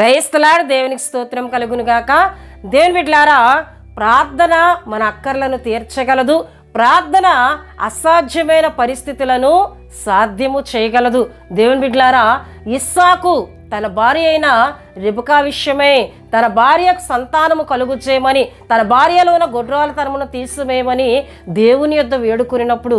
క్రైస్తలాడు దేవునికి స్తోత్రం కలుగునుగాక. దేవుని బిడ్లారా ప్రార్థన మన అక్కర్లను తీర్చగలదు. ప్రార్థన అసాధ్యమైన పరిస్థితులను సాధ్యము చేయగలదు. దేవుని బిడ్లారా ఇస్సాకు తన భార్య అయిన రిబుకా విషయమే తన భార్యకు సంతానము కలుగు చేయమని తన భార్యలో ఉన్న గొడ్రాల తరమును తీసివేయమని దేవుని యొద్ద వేడుకున్నప్పుడు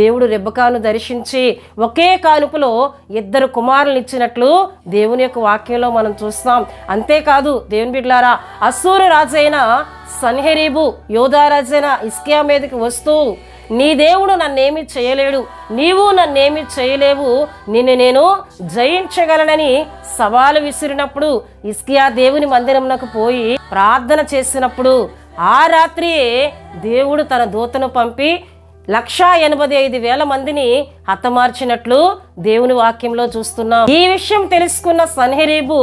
దేవుడు రెబ్బకాను దర్శించి ఒకే కానుపులో ఇద్దరు కుమారులు ఇచ్చినట్లు దేవుని యొక్క వాక్యంలో మనం చూస్తాం. అంతేకాదు దేవుని బిడ్లారా అసూరు రాజైన సన్హెరీబు యోధారాజైన ఇస్కియా మీదకి వస్తూ నీ దేవుడు నన్నేమి చేయలేడు నీవు నన్నేమి చేయలేవు నిన్ను నేను జయించగలనని సవాలు విసిరినప్పుడు ఇస్కియా దేవుని మందిరంలోకి పోయి ప్రార్థన చేసినప్పుడు ఆ రాత్రియే దేవుడు తన దూతను పంపి లక్షా ఎనభై ఐదు వేల మందిని హతమార్చినట్లు దేవుని వాక్యంలో చూస్తున్నాం. ఈ విషయం తెలుసుకున్న సన్హెరీబు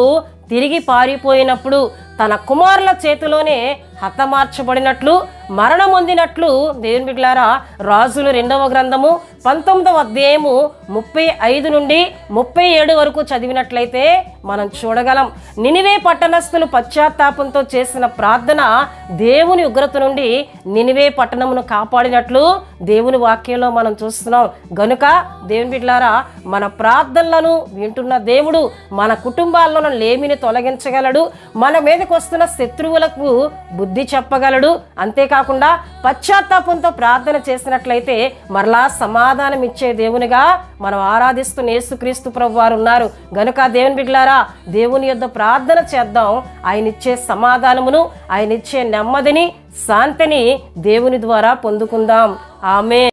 తిరిగి పారిపోయినప్పుడు తన కుమారుల చేతిలోనే హతమార్చబడినట్లు మరణం పొందినట్లు దేవుని బిడ్లారా రాజులు రెండవ గ్రంథము పంతొమ్మిదవ అధ్యాయము ముప్పై ఐదు నుండి ముప్పై ఏడు వరకు చదివినట్లయితే మనం చూడగలం. నినివే పట్టణస్థులు పశ్చాత్తాపంతో చేసిన ప్రార్థన దేవుని ఉగ్రత నుండి నినివే పట్టణమును కాపాడినట్లు దేవుని వాక్యంలో మనం చూస్తున్నాం. గనుక దేవుని బిడ్లారా మన ప్రార్థనలను వింటున్న దేవుడు మన కుటుంబాల్లో లేమిని తొలగించగలడు. మన మీదకి వస్తున్న శత్రువులకు బుద్ధి చెప్పగలడు. అంతేకాకుండా పశ్చాత్తాపంతో ప్రార్థన చేసినట్లయితే మరలా సమాధానం ఇచ్చే దేవునిగా మనం ఆరాధిస్తున్న యేసుక్రీస్తు ప్రభు వారు ఉన్నారు. గనుక దేవుని బిడ్లారా దేవుని యొద్ద ప్రార్థన చేద్దాం. ఆయన ఇచ్చే సమాధానమును ఆయన ఇచ్చే నెమ్మదిని శాంతిని దేవుని ద్వారా పొందుకుందాం. ఆమె